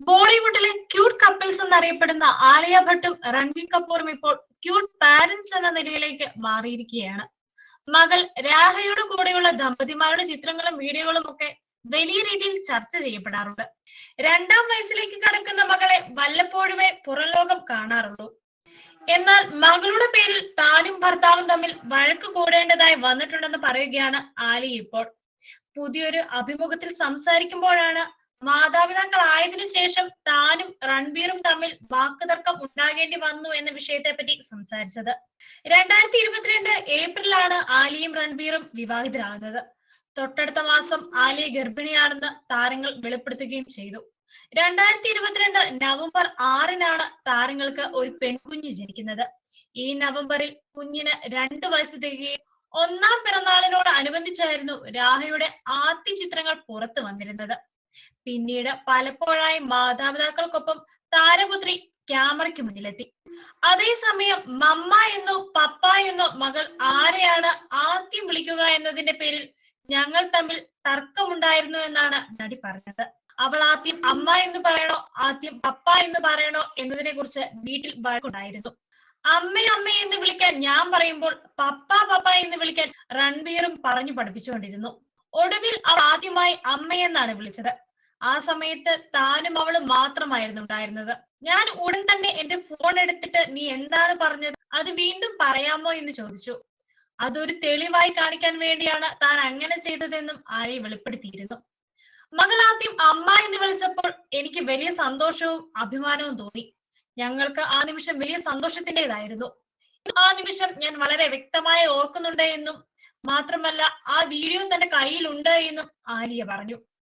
ബോളിവുഡിലെ cute couples എന്നറിയപ്പെടുന്ന ആലിയ ഭട്ടും റൺവീർ കപൂറും ഇപ്പോൾ ക്യൂട്ട് പാരന്റ്സ് എന്ന നിലയിലേക്ക് മാറിയിരിക്കുകയാണ്. മകൾ രാഹയുടെ കൂടെയുള്ള ദമ്പതിമാരുടെ ചിത്രങ്ങളും വീഡിയോകളും ഒക്കെ വലിയ രീതിയിൽ ചർച്ച ചെയ്യപ്പെടാറുണ്ട്. രണ്ടാം വയസ്സിലേക്ക് കടക്കുന്ന മകളെ വല്ലപ്പോഴുമേ പുറലോകം കാണാറുള്ളൂ. എന്നാൽ മകളുടെ പേരിൽ താനും ഭർത്താവും തമ്മിൽ വഴക്ക് കൂടേണ്ടതായി വന്നിട്ടുണ്ടെന്ന് പറയുകയാണ് ആലി ഇപ്പോൾ. പുതിയൊരു അഭിമുഖത്തിൽ സംസാരിക്കുമ്പോഴാണ് മാതാപിതാക്കളായതിനു ശേഷം താനും റൺബീറും തമ്മിൽ വാക്കുതർക്കം ഉണ്ടാകേണ്ടി വന്നു എന്ന വിഷയത്തെ പറ്റി സംസാരിച്ചത്. രണ്ടായിരത്തി ഇരുപത്തിരണ്ട് ഏപ്രിലാണ് ആലിയും റൺബീറും വിവാഹിതരാകുന്നത്. തൊട്ടടുത്ത മാസം ആലി ഗർഭിണിയാണെന്ന് താരങ്ങൾ വെളിപ്പെടുത്തുകയും ചെയ്തു. രണ്ടായിരത്തി ഇരുപത്തിരണ്ട് നവംബർ ആറിനാണ് താരങ്ങൾക്ക് ഒരു പെൺകുഞ്ഞ് ജനിക്കുന്നത്. ഈ നവംബറിൽ കുഞ്ഞിന് രണ്ട് വയസ്സ് തികയും ഒന്നാം പിറന്നാളിനോട് അനുബന്ധിച്ചായിരുന്നു രാഹയുടെ ആദ്യ ചിത്രങ്ങൾ പുറത്തു വന്നിരുന്നത്. പിന്നീട് പലപ്പോഴായി മാതാപിതാക്കൾക്കൊപ്പം താരപുത്രി ക്യാമറയ്ക്ക് മുന്നിലെത്തി. അതേസമയം മമ്മ എന്നോ പപ്പ എന്നോ മകൾ ആരെയാണ് ആദ്യം വിളിക്കുക എന്നതിന്റെ പേരിൽ ഞങ്ങൾ തമ്മിൽ തർക്കമുണ്ടായിരുന്നു എന്നാണ് നടി പറഞ്ഞത്. അവൾ ആദ്യം അമ്മ എന്ന് പറയണോ ആദ്യം പപ്പ എന്ന് പറയണോ എന്നതിനെ കുറിച്ച് വീട്ടിൽ വഴക്കുണ്ടായിരുന്നു. അമ്മ അമ്മ എന്ന് വിളിക്കാൻ ഞാൻ പറയുമ്പോൾ പപ്പ പപ്പ എന്ന് വിളിക്കാൻ രൺബീറും പറഞ്ഞു പഠിപ്പിച്ചുകൊണ്ടിരുന്നു. ഒടുവിൽ അവൾ ആദ്യമായി അമ്മയെന്നാണ് വിളിച്ചത്. ആ സമയത്ത് താനും അവളും മാത്രമായിരുന്നു ഉണ്ടായിരുന്നത്. ഞാൻ ഉടൻ തന്നെ എന്റെ ഫോൺ എടുത്തിട്ട് നീ എന്താണ് പറഞ്ഞത്? അത് വീണ്ടും പറയാമോ? എന്ന് ചോദിച്ചു. അതൊരു തെളിവായി കാണിക്കാൻ വേണ്ടിയാണ് താൻ അങ്ങനെ ചെയ്തതെന്നും ആര്യ വെളിപ്പെടുത്തിയിരുന്നു. മകൾ ആദ്യം അമ്മ എന്ന് വിളിച്ചപ്പോൾ എനിക്ക് വലിയ സന്തോഷവും അഭിമാനവും തോന്നി. ഞങ്ങൾക്ക് ആ നിമിഷം വലിയ സന്തോഷത്തിന്റെതായിരുന്നു. ആ നിമിഷം ഞാൻ വളരെ വ്യക്തമായി ഓർക്കുന്നുണ്ട് എന്നും മാത്രമല്ല ആ വീഡിയോ തന്റെ കയ്യിലുണ്ട് എന്നും ആര്യ പറഞ്ഞു.